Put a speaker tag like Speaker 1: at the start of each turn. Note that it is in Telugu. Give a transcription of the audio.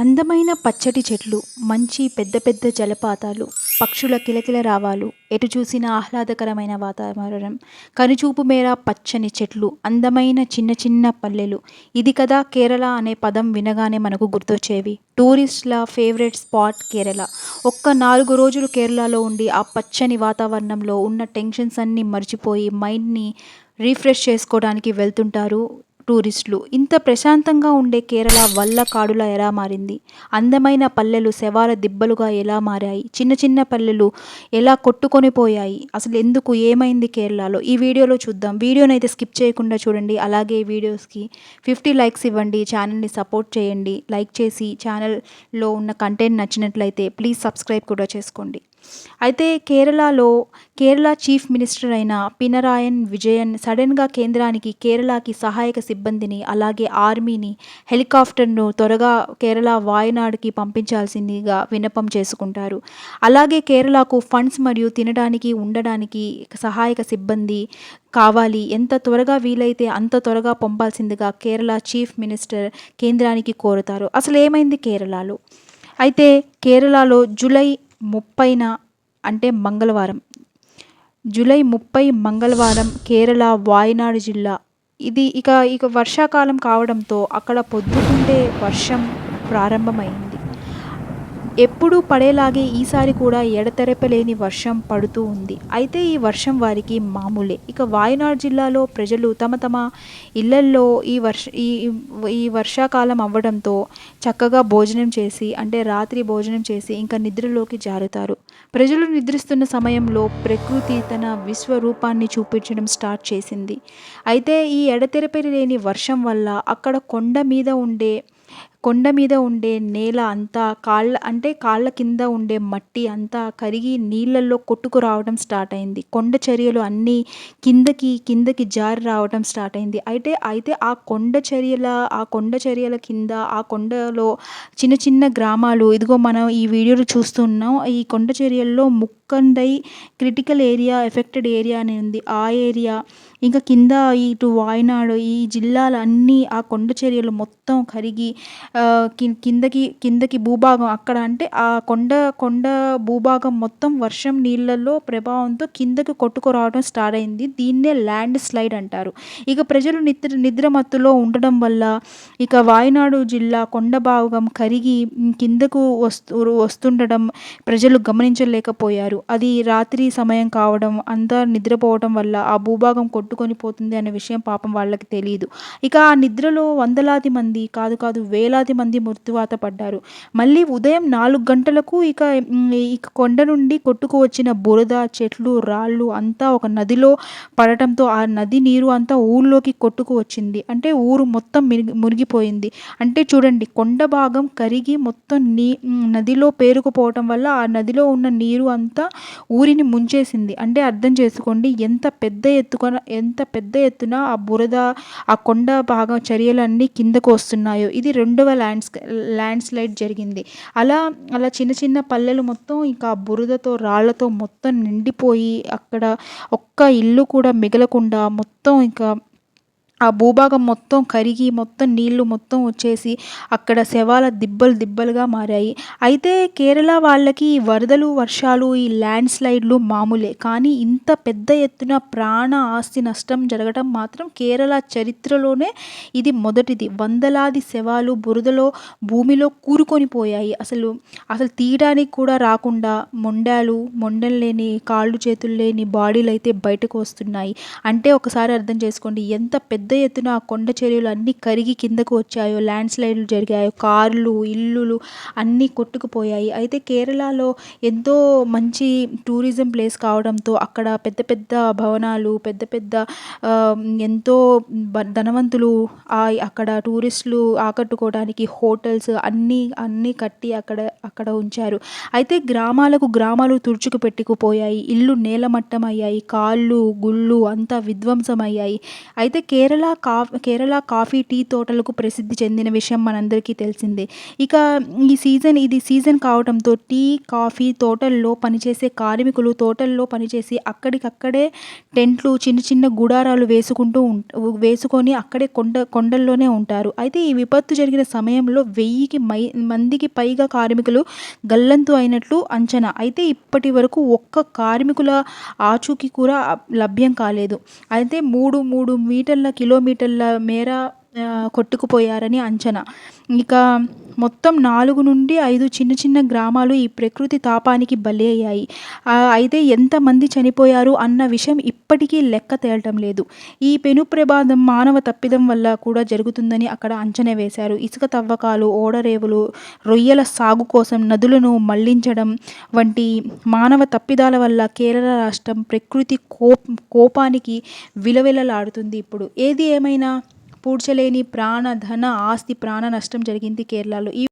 Speaker 1: అందమైన పచ్చటి చెట్లు మంచి పెద్ద పెద్ద జలపాతాలు పక్షుల కిలకిల రావాలు ఎటు చూసిన ఆహ్లాదకరమైన వాతావరణం కనుచూపు మేర పచ్చని చెట్లు అందమైన చిన్న చిన్న పల్లెలు. ఇది కదా కేరళ అనే పదం వినగానే మనకు గుర్తొచ్చేవి. టూరిస్ట్ల ఫేవరెట్ స్పాట్ కేరళ. ఒక్క నాలుగు రోజులు కేరళలో ఉండి ఆ పచ్చని వాతావరణంలో ఉన్న టెన్షన్స్ అన్నీ మర్చిపోయి మైండ్ని రీఫ్రెష్ చేసుకోవడానికి వెళ్తుంటారు టూరిస్టులు. ఇంత ప్రశాంతంగా ఉండే కేరళ వల్ల కాడులా ఎలా మారింది? అందమైన పల్లెలు శవాల దిబ్బలుగా ఎలా మారాయి? చిన్న చిన్న పల్లెలు ఎలా కొట్టుకొని పోయాయి? అసలు ఎందుకు ఏమైంది కేరళలో? ఈ వీడియోలో చూద్దాం. వీడియోని అయితే స్కిప్ చేయకుండా చూడండి. అలాగే వీడియోస్కి ఫిఫ్టీ లైక్స్ ఇవ్వండి. ఛానల్ని సపోర్ట్ చేయండి. లైక్ చేసి ఛానల్లో ఉన్న కంటెంట్ నచ్చినట్లయితే ప్లీజ్ సబ్స్క్రైబ్ కూడా చేసుకోండి. అయితే కేరళలో కేరళ చీఫ్ మినిస్టర్ అయిన పినరాయన్ విజయన్ సడన్గా కేంద్రానికి కేరళకి సహాయక సిబ్బందిని అలాగే ఆర్మీని హెలికాప్టర్ను త్వరగా కేరళ వాయనాడుకి పంపించాల్సిందిగా విన్నపం చేసుకుంటారు. అలాగే కేరళకు ఫండ్స్ మరియు తినడానికి ఉండడానికి సహాయక సిబ్బంది కావాలి. ఎంత త్వరగా వీలైతే అంత త్వరగా పంపాల్సిందిగా కేరళ చీఫ్ మినిస్టర్ కేంద్రానికి కోరుతారు. అసలు ఏమైంది కేరళలో? అయితే కేరళలో జూలై ముప్పైన అంటే మంగళవారం. జూలై ముప్పై మంగళవారం కేరళ వాయనాడు జిల్లా. ఇది ఇక ఇక వర్షాకాలం కావడంతో అక్కడ పొద్దుకుంటే వర్షం ప్రారంభమైంది. ఎప్పుడూ పడేలాగే ఈసారి కూడా ఎడతెరపలేని వర్షం పడుతూ ఉంది. అయితే ఈ వర్షం వారికి మామూలే. ఇక వాయనాడ్ జిల్లాలో ప్రజలు తమ తమ ఇళ్ళల్లో ఈ వర్ష ఈ ఈ వర్షాకాలం అవ్వడంతో చక్కగా భోజనం చేసి అంటే రాత్రి భోజనం చేసి ఇంకా నిద్రలోకి జారుతారు. ప్రజలు నిద్రిస్తున్న సమయంలో ప్రకృతి తన విశ్వరూపాన్ని చూపించడం స్టార్ట్ చేసింది. అయితే ఈ ఎడతెరపి లేని వర్షం వల్ల అక్కడ కొండ మీద ఉండే కొండ మీద ఉండే నేల అంతా కాళ్ళ అంటే కాళ్ళ కింద ఉండే మట్టి అంతా కరిగి నీళ్ళల్లో కొట్టుకు రావడం స్టార్ట్ అయింది. కొండ చర్యలు అన్నీ కిందకి కిందకి జారి రావడం స్టార్ట్ అయింది. అయితే అయితే ఆ కొండ చర్యల ఆ కొండ చర్యల కింద ఆ కొండలో చిన్న చిన్న గ్రామాలు ఇదిగో మనం ఈ వీడియోలో చూస్తున్నాం ఈ కొండ చర్యల్లో ముక్కండై క్రిటికల్ ఏరియా ఎఫెక్టెడ్ ఏరియా అని ఉంది. ఆ ఏరియా ఇంకా కింద ఇటు వాయనాడు ఈ జిల్లాలన్నీ ఆ కొండ చర్యలు మొత్తం కరిగి కిందకి కిందకి భూభాగం అక్కడ అంటే ఆ కొండ కొండ భూభాగం మొత్తం వర్షం నీళ్ళల్లో ప్రభావంతో కిందకి కొట్టుకురావడం స్టార్ట్ అయింది. దీన్నే ల్యాండ్ స్లైడ్ అంటారు. ఇక ప్రజలు నిద్ర నిద్రమత్తులో ఉండడం వల్ల ఇక వాయనాడు జిల్లా కొండ భాగం కరిగి కిందకు వస్తు వస్తుండడం ప్రజలు గమనించలేకపోయారు. అది రాత్రి సమయం కావడం అంతా నిద్రపోవడం వల్ల ఆ భూభాగం కొట్టుకొని పోతుంది అనే విషయం పాపం వాళ్ళకి తెలియదు ఇక ఆ నిద్రలో వందలాది మంది కాదు కాదు వేల వేలాది మంది మృత్యువాత పడ్డారు. మళ్ళీ ఉదయం నాలుగు గంటలకు ఇక ఇక కొండ నుండి కొట్టుకు వచ్చిన బురద చెట్లు రాళ్ళు అంతా ఒక నదిలో పడటంతో ఆ నది నీరు అంతా ఊళ్ళోకి కొట్టుకు వచ్చింది. అంటే ఊరు మొత్తం మిరిగి మునిగిపోయింది. అంటే చూడండి కొండ భాగం కరిగి మొత్తం నీ నదిలో పేరుకుపోవటం వల్ల ఆ నదిలో ఉన్న నీరు అంతా ఊరిని ముంచేసింది. అంటే అర్థం చేసుకోండి ఎంత పెద్ద ఎత్తుకొన ఎంత పెద్ద ఎత్తున ఆ బురద ఆ కొండ భాగం చర్యలన్నీ కిందకు వస్తున్నాయో. ఇది రెండవ ల్యాండ్స్ ల్యాండ్ స్లైడ్ జరిగింది. అలా అలా చిన్న చిన్న పల్లెలు మొత్తం ఇంకా బురదతో రాళ్ళతో మొత్తం నిండిపోయి అక్కడ ఒక్క ఇల్లు కూడా మిగలకుండా మొత్తం ఇంకా ఆ భూభాగం మొత్తం కరిగి మొత్తం నీళ్ళు మొత్తం వచ్చేసి అక్కడ శవాల దిబ్బలు దిబ్బలుగా మారాయి. అయితే కేరళ వాళ్ళకి వరదలు వర్షాలు ఈ ల్యాండ్ స్లైడ్లు మామూలే. కానీ ఇంత పెద్ద ఎత్తున ప్రాణ ఆస్తి నష్టం జరగడం మాత్రం కేరళ చరిత్రలోనే ఇది మొదటిది. వందలాది శవాలు బురదలో భూమిలో కూరుకొని పోయాయి. అసలు అసలు తీయడానికి కూడా రాకుండా మొండాలు మొండలు లేని కాళ్ళు చేతులు లేని బాడీలు అయితే బయటకు వస్తున్నాయి. అంటే ఒకసారి అర్థం చేసుకోండి ఎంత పెద్ద పెద్ద ఎత్తున ఆ కొండ చర్యలు అన్నీ కరిగి కిందకు వచ్చాయో ల్యాండ్ స్లైడ్లు జరిగాయో కార్లు ఇల్లులు అన్నీ కొట్టుకుపోయాయి. అయితే కేరళలో ఎంతో మంచి టూరిజం ప్లేస్ కావడంతో అక్కడ పెద్ద పెద్ద భవనాలు పెద్ద పెద్ద ఎంతో ధనవంతులు అక్కడ టూరిస్టులు ఆకట్టుకోవడానికి హోటల్స్ అన్నీ అన్నీ కట్టి అక్కడ అక్కడ ఉంచారు. అయితే గ్రామాలకు గ్రామాలు తుడుచుకు పెట్టుకుపోయాయి. ఇల్లు నేలమట్టం అయ్యాయి కాళ్ళు గుళ్ళు అంతా విధ్వంసమయ్యాయి. అయితే కేరళ కేరళ కా కేరళ కాఫీ టీ తోటలకు ప్రసిద్ధి చెందిన విషయం మనందరికీ తెలిసిందే. ఇక ఈ సీజన్ ఇది సీజన్ కావడంతో టీ కాఫీ తోటల్లో పనిచేసే కార్మికులు తోటల్లో పనిచేసి అక్కడికక్కడే టెంట్లు చిన్న చిన్న గుడారాలు వేసుకుంటూ వేసుకొని అక్కడే కొండ కొండల్లోనే ఉంటారు. అయితే ఈ విపత్తు జరిగిన సమయంలో వెయ్యికి మై మందికి పైగా కార్మికులు గల్లంతు అయినట్లు అంచనా. అయితే ఇప్పటి వరకు ఒక్క కార్మికుల ఆచూకీ కూడా లభ్యం కాలేదు. అయితే మూడు మూడు మీటర్ల కిలోమీటర్ల మేర కొట్టుకుపోయారని అంచనా. ఇక మొత్తం నాలుగు నుండి ఐదు చిన్న చిన్న గ్రామాలు ఈ ప్రకృతి తాపానికి బలి అయ్యాయి. అయితే ఎంతమంది చనిపోయారు అన్న విషయం ఇప్పటికీ లెక్క తేలటం లేదు. ఈ పెను ప్రమాదం మానవ తప్పిదం వల్ల కూడా జరుగుతుందని అక్కడ అంచనా వేశారు. ఇసుక తవ్వకాలు ఓడరేవులు రొయ్యల సాగు కోసం నదులను మళ్ళించడం వంటి మానవ తప్పిదాల వల్ల కేరళ రాష్ట్రం ప్రకృతి కోప్ కోపానికి విలవిలలాడుతుంది ఇప్పుడు. ఏది ఏమైనా పూడ్చలేని ప్రాణ ధన ఆస్తి ప్రాణ నష్టం జరిగింది కేరళలో. ఈ